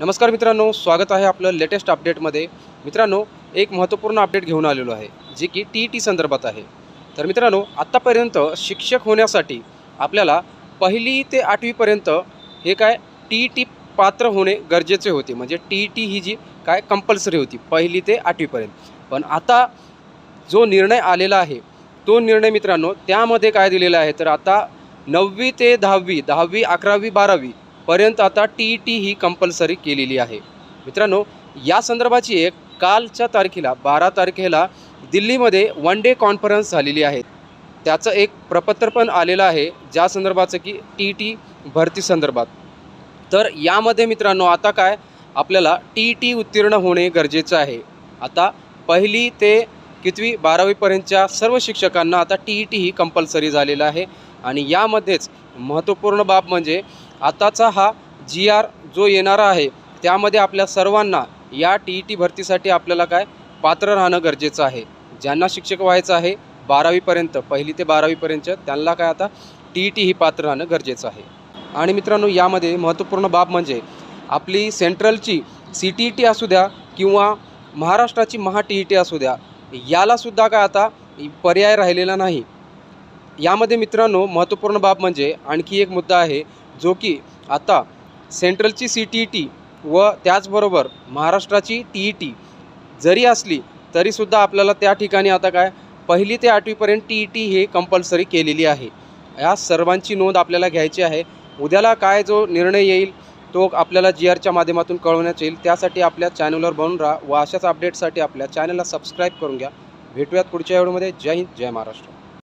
नमस्कार मित्रांनो स्वागत आहे आपलं लेटेस्ट अपडेटमध्ये मित्रांनो एक महत्त्वपूर्ण अपडेट घेऊन आलेलो आहे जे की टी ई टी संदर्भात आहे. तर मित्रांनो आत्तापर्यंत शिक्षक होण्यासाठी आपल्याला पहिली ते आठवीपर्यंत हे काय टी ई टी पात्र होणे गरजेचे होते. म्हणजे टी ई टी ही जी काय कंपल्सरी होती पहिली ते आठवीपर्यंत पण आता जो निर्णय आलेला आहे तो निर्णय मित्रांनो त्यामध्ये काय दिलेला आहे? तर आता नववी ते दहावी दहावी अकरावी बारावी पर्यंत आता टी ई टी ही कंपल्सरी केलेली आहे. मित्रांनो या संदर्भाची एक कालच्या तारखेला बारा तारखेला दिल्लीमध्ये वन डे कॉन्फरन्स झालेली आहे. त्याचं एक प्रपत्र पण आलेलं आहे ज्या संदर्भाचं की टी ई टी भरती संदर्भात. तर यामध्ये मित्रांनो आता काय? आपल्याला टी ई टी उत्तीर्ण होणे गरजेचं आहे. आता पहिली ते कितवी बारावीपर्यंतच्या सर्व शिक्षकांना आता टी ई टी ही कंपल्सरी झालेलं आहे. आणि यामध्येच महत्त्वपूर्ण बाब म्हणजे आताचा हा जी आर जो येणारा आहे त्यामध्ये आपल्या सर्वांना या टी ई टी भरतीसाठी आपल्याला काय पात्र राहणं गरजेचं आहे. ज्यांना शिक्षक व्हायचं आहे बारावीपर्यंत पहिली ते बारावीपर्यंत त्यांना काय आता टी ई टी ही पात्र राहणं गरजेचं आहे. आणि मित्रांनो यामध्ये महत्त्वपूर्ण बाब म्हणजे आपली सेंट्रलची सी टी ई टी असू द्या किंवा महाराष्ट्राची महा टी ई टी असू द्या यालासुद्धा काय आता पर्याय राहिलेला नाही. यामध्ये मित्रांनो महत्त्वपूर्ण बाब म्हणजे आणखी एक मुद्दा आहे जो की आता सेंट्रलची सी टी ई टी व त्याचबरोबर महाराष्ट्राची टी ई टी जरी असली तरीसुद्धा आपल्याला त्या ठिकाणी आता काय पहिली ते आठवीपर्यंत टी ई टी हे कंपल्सरी केलेली आहे. या सर्वांची नोंद आपल्याला घ्यायची आहे. उद्याला काय जो निर्णय येईल तो आपल्याला जी आरच्या माध्यमातून कळवण्यात येईल. त्यासाठी आपल्या चॅनलवर बनून राहा व अशाच अपडेटसाठी आपल्या चॅनलला सबस्क्राईब करून घ्या. भेटूयात पुढच्या व्हिडिओमध्ये जय हिंद जय महाराष्ट्र.